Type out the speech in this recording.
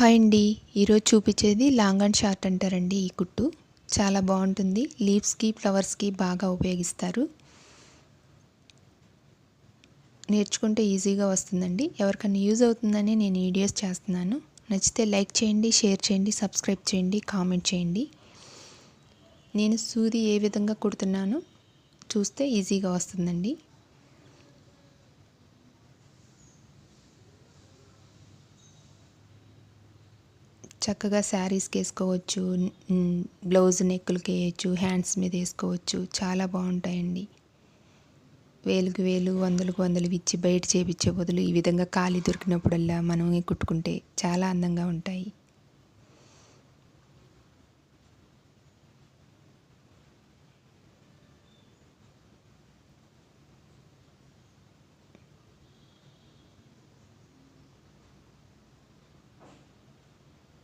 Hi అండి ఈరోజు చూపించేది లాంగ్ అండ్ షార్ట్ అంటారండి ఈ కుట్టు. చాలా బాగుంటుంది. లీవ్స్కి ఫ్లవర్స్కి బాగా ఉపయోగిస్తారు. నేర్చుకుంటే ఈజీగా వస్తుందండి. ఎవరికైనా యూజ్ అవుతుందని నేను వీడియోస్ చేస్తున్నాను. నచ్చితే లైక్ చేయండి షేర్ చేయండి సబ్స్క్రైబ్ చేయండి కామెంట్ చేయండి. నేను సూది ఏ విధంగా కుడుతున్నానో చూస్తే ఈజీగా వస్తుందండి. చక్కగా శారీస్కి వేసుకోవచ్చు బ్లౌజ్ నెక్కులకి వేయచ్చు హ్యాండ్స్ మీద వేసుకోవచ్చు. చాలా బాగుంటాయండి. వేలుకు వేలు వందలకు వందలు ఇచ్చి బయట చేపించే బదులు ఈ విధంగా ఖాళీ దొరికినప్పుడల్లా మనం కుట్టుకుంటే చాలా అందంగా ఉంటాయి.